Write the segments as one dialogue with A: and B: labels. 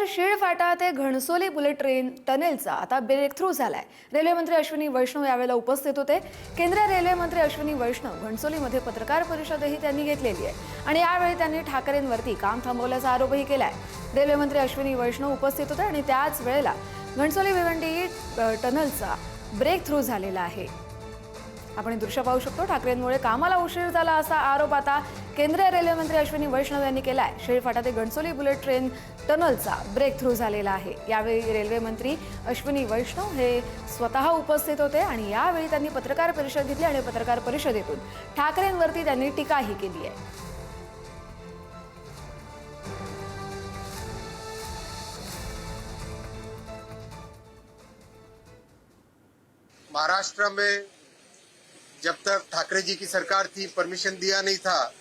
A: तर शिळफाटा ते Ghansoli bullet train टनेलचा आता ब्रेक थ्रू झालाय रेल्वेमंत्री अश्विनी वैष्णव यावेळेला उपस्थित होते. केंद्रीय रेल्वेमंत्री अश्विनी वैष्णव घणसोलीमध्ये पत्रकार परिषदही त्यांनी घेतलेली आहे. आणि यावेळी त्यांनी ठाकरेंवरती काम थांबवल्याचा आरोपही केलाय. रेल्वेमंत्री अश्विनी वैष्णव उपस्थित होते आणि त्याच वेळेला घणसोली भिवंडी टनलचा ब्रेक थ्रू झालेला आहे. आपण दृश्य पाहू शकतो. ठाकरेंमुळे कामाला उशीर झाला असा आरोप आता केंद्रीय रेल्वेमंत्री अश्विनी वैष्णव यांनी केलाय. शेळीफाटा ते गणसोली बुलेट ट्रेन टनलचा ब्रेक थ्रू झालेला आहे. यावेळी रेल्वे मंत्री अश्विनी वैष्णव हे स्वतः उपस्थित होते आणि यावेळी त्यांनी पत्रकार परिषद घेतली आणि पत्रकार परिषदेतून ठाकरेंवरती त्यांनी टीकाही केली आहे.
B: महाराष्ट्र में जब तक ठाकरे जी की सरकार थी परमिशन दिया नहीं था,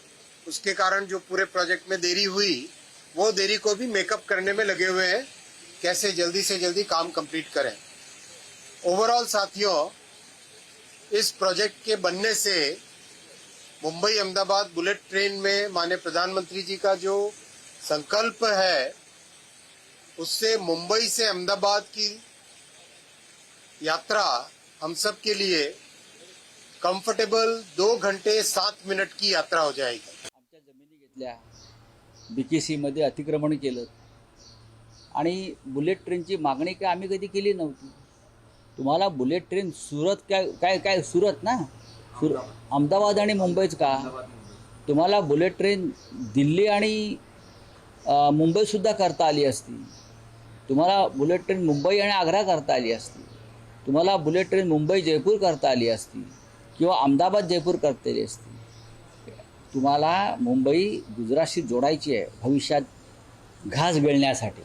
B: उसके कारण जो पूरे प्रोजेक्ट में देरी हुई, वो देरी को भी मेकअप करने में लगे हुए हैं। कैसे जल्दी से जल्दी काम कंप्लीट करें। ओवरऑल साथियों, इस प्रोजेक्ट के बनने से मुंबई अहमदाबाद बुलेट ट्रेन में माननीय प्रधानमंत्री जी का जो संकल्प है, उससे मुंबई से अहमदाबाद की यात्रा हम सब के लिए कंफर्टेबल दो घंटे सात मिनट की यात्रा हो जाएगी।
C: आमच्या जमिनी घेतल्या बी के सीमध्ये अतिक्रमण केलं. आणि बुलेट ट्रेनची मागणी काय आम्ही कधी केली नव्हती. तुम्हाला बुलेट ट्रेन सुरत काय काय काय सुरत ना? सुर अहमदाबाद आणि मुंबईच का? तुम्हाला बुलेट ट्रेन दिल्ली आणि मुंबईसुद्धा करता आली असती. तुम्हाला बुलेट ट्रेन मुंबई आणि आग्रा करता आली असती. तुम्हाला बुलेट ट्रेन मुंबई जयपूर करता आली असती. किंवा अहमदाबाद जयपूर करतेली असते तुम्हाला मुंबई गुजरातशी जोडायची आहे भविष्यात घास बेळण्यासाठी